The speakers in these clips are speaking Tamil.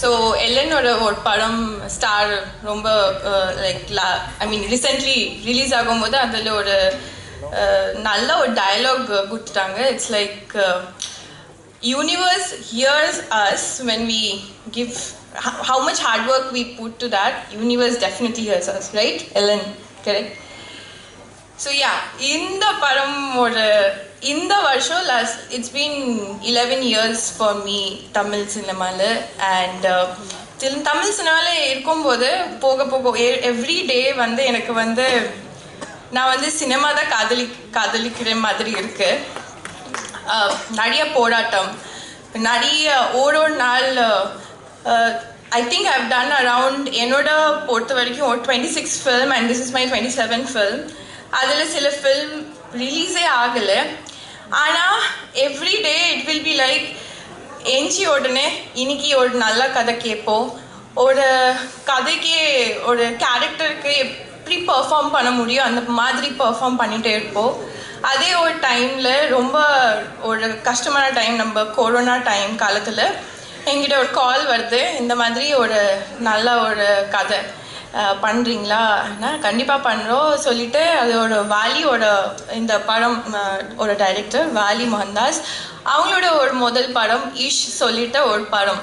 ஸோ எல்லனோட ஒரு படம் ஸ்டார் ரொம்ப like I mean recently release ஆகும்போது அதில் ஒரு uh, நல்ல ஒரு டயலாக் கொடுத்துட்டாங்க. It's like universe hears us when we give how much hard work we put to that universe definitely hears us right Ellan correct so yeah இந்த படம் ஒரு இந்த வருஷம் last it's been eleven years for me Tamil சினிமாவில் அண்ட் தமிழ் சினிமாவில் இருக்கும்போது போக போக எவ்ரி டே வந்து எனக்கு வந்து நான் வந்து சினிமா தான் காதலி காதலிக்கிற மாதிரி இருக்கு. Uh, நிறைய போராட்டம். நிறைய ஒரு ஒரு நாள் I think I've done around என்னோட பொறுத்த வரைக்கும் ஒரு twenty six film and this is my twenty seven film அதில் சில ஃபில்ம் ரிலீஸே ஆகலை. ஆனால் every day it will be like எஞ்சி உடனே இன்னைக்கு ஒரு நல்ல கதை கேட்போம். ஒரு கதைக்கு ஒரு கேரக்டருக்கு எப்படி பர்ஃபார்ம் பண்ண முடியும் அந்த மாதிரி பெர்ஃபார்ம் பண்ணிகிட்டே இருப்போம். அதே ஒரு டைமில் ரொம்ப ஒரு கஷ்டமான டைம் நம்ம கொரோனா டைம் காலத்தில் என்கிட்ட ஒரு கால் வருது. இந்த மாதிரி ஒரு நல்ல ஒரு கதை. பண்ணுறீங்களா நான் கண்டிப்பாக பண்ணுறோம் சொல்லிட்டு அதோட வாலியோட இந்த படம் ஒரு டைரக்டர் வாலி மோகன்தாஸ் அவங்களோட ஒரு முதல் படம் ஈஷ் சொல்லிட்ட ஒரு படம்.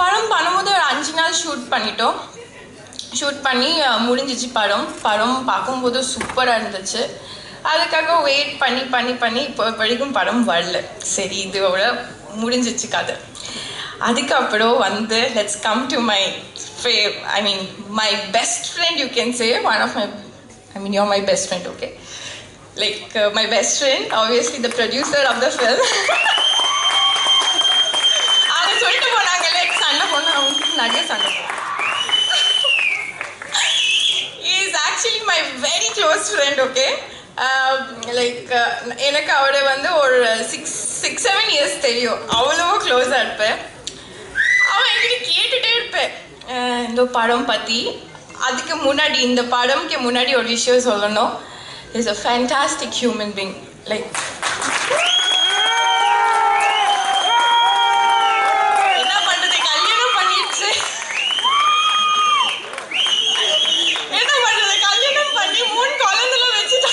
படம் பண்ணும்போது ஒரு அஞ்சு நாள் ஷூட் பண்ணிட்டோம். ஷூட் பண்ணி முடிஞ்சிச்சு படம். படம் பார்க்கும்போது சூப்பராக இருந்துச்சு. அதுக்காக வெயிட் பண்ணி பண்ணி பண்ணி இப்போ வரைக்கும் படம் வரல. சரி இதோட முடிஞ்சிச்சு கதை. அதுக்கப்புறம் வந்து let's come to my fave I mean my best friend you can say one of my I mean your my best friend okay like my best friend obviously the producer of the film அவங்க சொல்லிட்டு போனாங்க லைக் சண்டை பொண்ணு அவங்களுக்கு நிறைய சண்டை is actually my very close friend okay like எனக்கு அவரை வந்து ஒரு சிக்ஸ் சிக்ஸ் செவன் இயர்ஸ் தெரியும் அவ்வளோ க்ளோஸாக இருப்பேன் இந்த படம் பற்றி அதுக்கு முன்னாடி இந்த படம்க்கு முன்னாடி ஒரு விஷயம் சொல்லணும். Is a fantastic human being like என்ன பண்றது கல்யாணம் பண்ணிடுச்சு என்ன பண்றது கல்யாணம் பண்ணி மூணு குழந்தைல வச்சுட்டா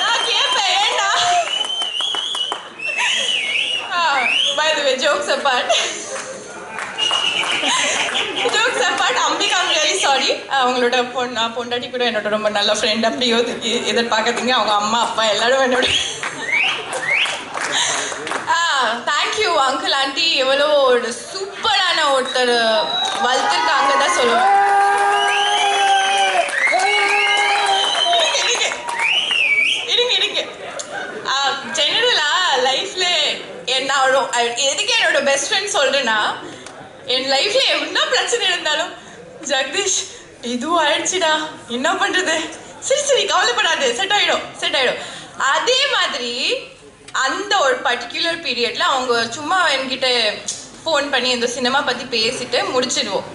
நான் கேட்பேன் ஏண்டா by the way jokes apart jokes apart Ambika I'm really sorry அவங்களோட பொண்ணு பொண்டாட்டி கூட என்னோட ரொம்ப நல்ல ஃப்ரெண்ட் அப்படி யோசிக்க எதிர்பார்க்கறதுங்க அவங்க அம்மா அப்பா எல்லாரும் என்னோட தேங்க்யூ அங்கிள் ஆண்டி எவ்வளோ ஒரு சூப்பரான ஒருத்தர் வளர்த்துருக்காங்க தான் சொல்லுவேன். இருங்க, இருங்க இருங்க. ஜெனரலா லைஃப்ல எதுக்கு என்னோட பெஸ்ட் ஃப்ரெண்ட் சொல்றேன்னா என் லைஃப்ல என்ன பிரச்சனை இருந்தாலும் ஜெகதீஷ் இதுவும் ஆயிடுச்சுடா என்ன பண்றது சரி சரி கவலைப்படாது செட் ஆயிடும் செட் ஆயிடும் அதே மாதிரி அந்த ஒரு பர்டிகுலர் பீரியட்ல அவங்க சும்மா என்கிட்ட ஃபோன் பண்ணி இந்த சினிமா பத்தி பேசிட்டு முடிச்சிடுவோம்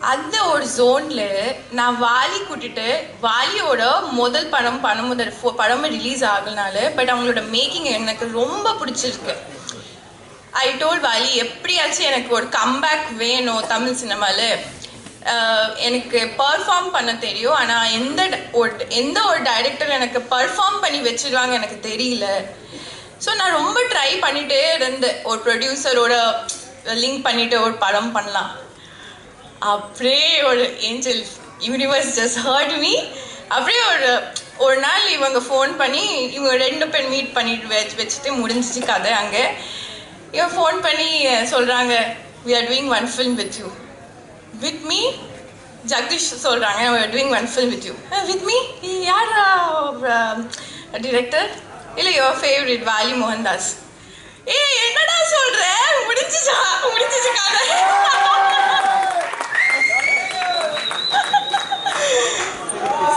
அந்த ஒரு ஜோன்ல நான் வாலி கூட்டிட்டு வாலியோட முதல் படம் படம் முதல் ஃபோ- ரிலீஸ் ஆகலனால பட் அவங்களோட மேக்கிங் எனக்கு ரொம்ப பிடிச்சிருக்கு ஐ டோல் வாலி எப்படியாச்சும் எனக்கு ஒரு கம்பேக் வேணும் தமிழ் சினிமாவில் எனக்கு பர்ஃபார்ம் பண்ண தெரியும். ஆனால் எந்த ட- ஒரு எந்த ஒரு டைரக்டர் எனக்கு பர்ஃபார்ம் பண்ணி வச்சிருவாங்க எனக்கு தெரியல. ஸோ நான் ரொம்ப ட்ரை பண்ணிகிட்டே இருந்தேன். ஒரு ப்ரொடியூசரோட லிங்க் பண்ணிட்டு ஒரு படம் பண்ணலாம். அப்படியே ஒரு angel universe just hurt me அப்படியே ஒரு ஒரு நாள் இவங்க ஃபோன் பண்ணி இவங்க ரெண்டு பேர் மீட் பண்ணிட்டு வச்சு வச்சுட்டு முடிஞ்சிச்சு கதை அங்கே. இவன் ஃபோன் பண்ணி சொல்கிறாங்க we are doing one film with you with me Jagadish சொல்கிறாங்க doing one film with you with me யார் uh, um, டிரெக்டர் இல்லை யுவர் ஃபேவரட் வாலி மோகன்தாஸ் ஏய் என்னடா சொல்கிற முடிஞ்சிச்சா? முடிஞ்சிச்சு கதை?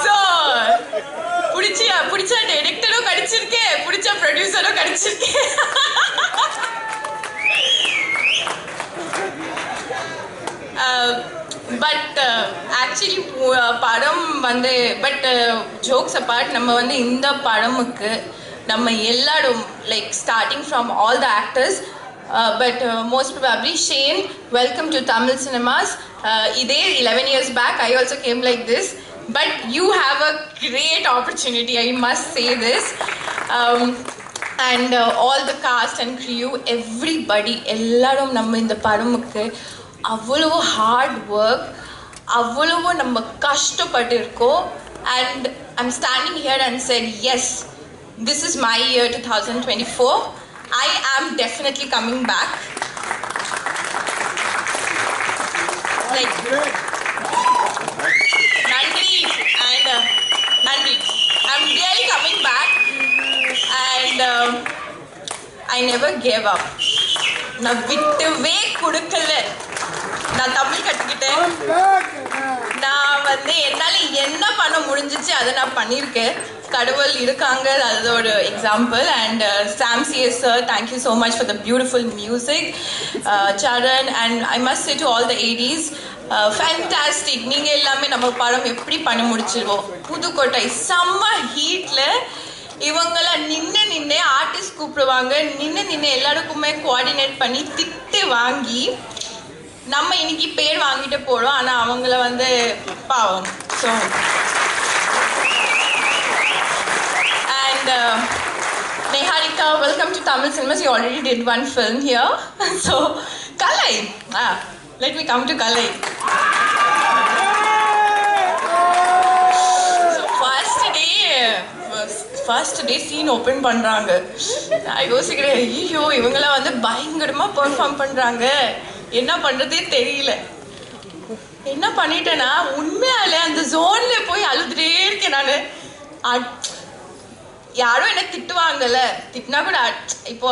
ஸோ பிடிச்சியா? பிடிச்ச டைரக்டரும் கிடச்சிருக்கே பிடிச்ச ப்ரொடியூசரும் கிடச்சிருக்கேன் பட் ஆக்சுவலி படம் வந்து பட் ஜோக்ஸ் அப்பார்ட் நம்ம வந்து இந்த படமுக்கு நம்ம எல்லாரும் like starting from all the actors but most probably Shane welcome to Tamil cinemas இதே eleven years back I also came like this but you have a great opportunity I must say this and all the cast and crew everybody எல்லாரும் நம்ம இந்த படமுக்கு அவ்வளோ ஹார்ட் ஒர்க் அவ்வளவு நம்ம கஷ்டப்பட்டு இருக்கோம் and I'm standing here and said yes this is my year two thousand twenty four I am definitely coming back like நன்றி அண்ட் நன்றி I'm really coming back and I never gave up நான் விட்டுவே கொடுக்கல. நான் தமிழ் கற்றுக்கிட்டேன் நான் வந்து என்னால் என்ன பண்ண முடிஞ்சிச்சு அதை நான் பண்ணியிருக்கேன். கடவுள் இருக்காங்க அது ஒரு example and Sam CS sir thank you so much for the beautiful music Charan and I must say to all the eighties fantastic நீங்கள் எல்லாமே நம்ம படம் எப்படி பண்ண முடிச்சிருவோம்? புதுக்கோட்டை. செம்ம ஹீட்டில் இவங்களாம் நின்று நின்று ஆர்டிஸ்ட் கூப்பிடுவாங்க. நின்று நின்று எல்லாருக்குமே கோஆர்டினேட் பண்ணி திட்டு வாங்கி நம்ம இன்னைக்கு பேர் வாங்கிட்டு போறோம். ஆனா அவங்கள வந்து பாவம். So and Neharika welcome to Tamil cinemas you already did one film here so Kalai ah let me come to Kalai first day first day scene open பண்ணுறாங்க நான் யோசிக்கிறேன் ஐயோ இவங்களாம் வந்து பயங்கரமாக பெர்ஃபார்ம் பண்ணுறாங்க என்ன பண்ணுறதே தெரியல. என்ன பண்ணிட்டேன்னா உண்மையால அந்த ஜோன்ல போய் அழுதுட்டே இருக்கேன் நான். யாரும் என்ன திட்டுவாங்கல்ல. திட்டினா கூட இப்போ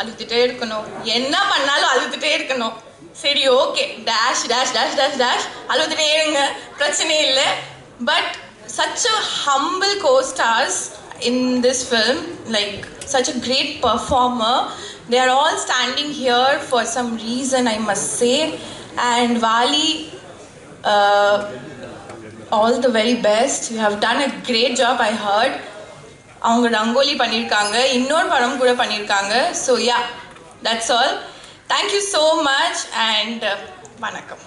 அழுதுட்டே இருக்கணும். என்ன பண்ணாலும் அழுதுட்டே இருக்கணும். சரி okay. Dash dash dash dash dash அழுதுட்டே இருங்க. பிரச்சனை இல்லை. But such a humble co-stars in this film like such a great they are all standing here for some reason i must say and vali uh, all the very best you have done a great job i heard அவங்க ரங்கோலி பண்ணியிருக்காங்க இன்னொரு படம் கூட பண்ணியிருக்காங்க so yeah that's all thank you so much and வணக்கம்